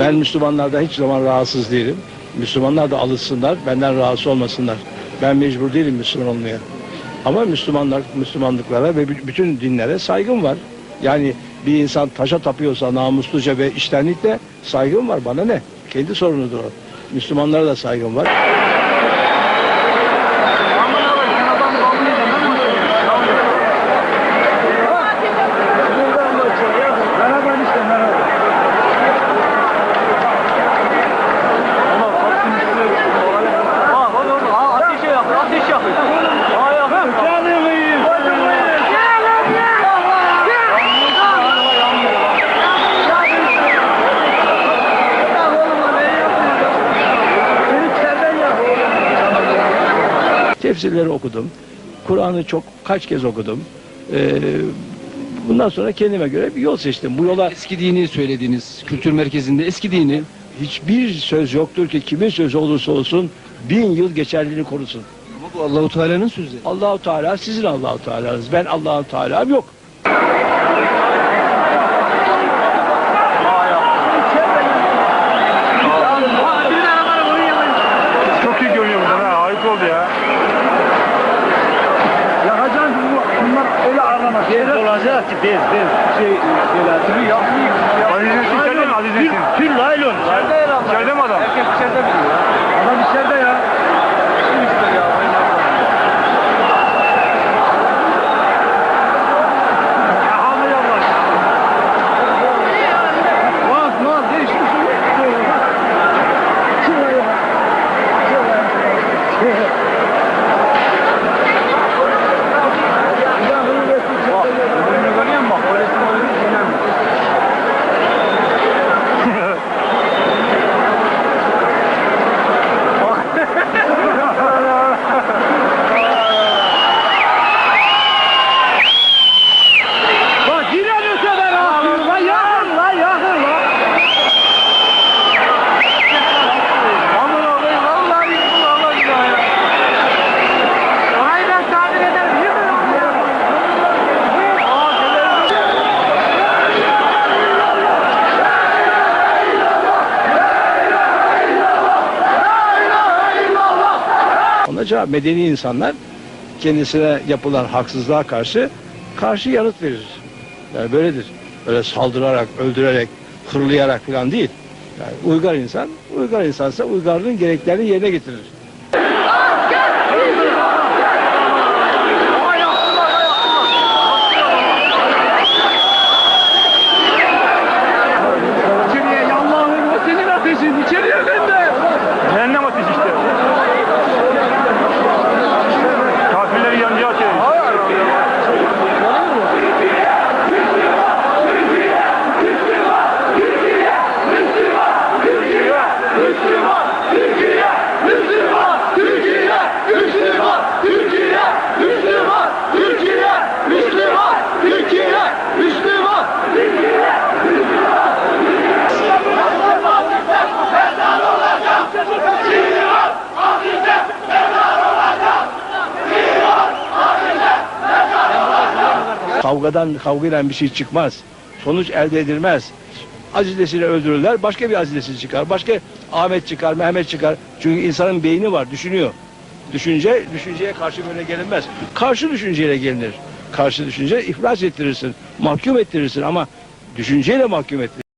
Ben Müslümanlardan hiç zaman rahatsız değilim. Müslümanlar da alışsınlar, benden rahatsız olmasınlar. Ben mecbur değilim Müslüman olmaya. Ama Müslümanlar, Müslümanlıklara ve bütün dinlere saygım var. Yani bir insan taşa tapıyorsa namusluca ve iştenlikle saygım var. Bana ne? Kendi sorunudur o. Müslümanlara da saygım var. Tefsirleri okudum. Kur'an'ı çok kaç kez okudum. Ee, bundan sonra kendime göre bir yol seçtim. Bu yola Eski dini söylediğiniz kültür merkezinde eski dini hiçbir söz yoktur ki kimin sözü olursa olsun bin yıl geçerliliğini korusun. ama bu Allahu Teala'nın sözü. Allahu Teala sizin Allahu Teala'nız. Ben Allahu Teala'm yok. Dutch business. She, she Cevap medeni insanlar kendisine yapılan haksızlığa karşı karşı yanıt verir. Yani böyledir. Öyle saldırarak, öldürerek, hırlayarak falan değil. Yani uygar insan, uygar insansa uygarlığın gereklerini yerine getirir. Kavgadan, kavgayla bir şey çıkmaz. Sonuç elde edilmez. Azizlesiyle öldürürler, başka bir azizlesi çıkar. Başka Ahmet çıkar, Mehmet çıkar. Çünkü insanın beyni var, düşünüyor. Düşünce, düşünceye karşı böyle gelinmez. Karşı düşünceyle gelinir. Karşı düşünce iflas ettirirsin, mahkum ettirirsin ama düşünceyle mahkum ettirirsin.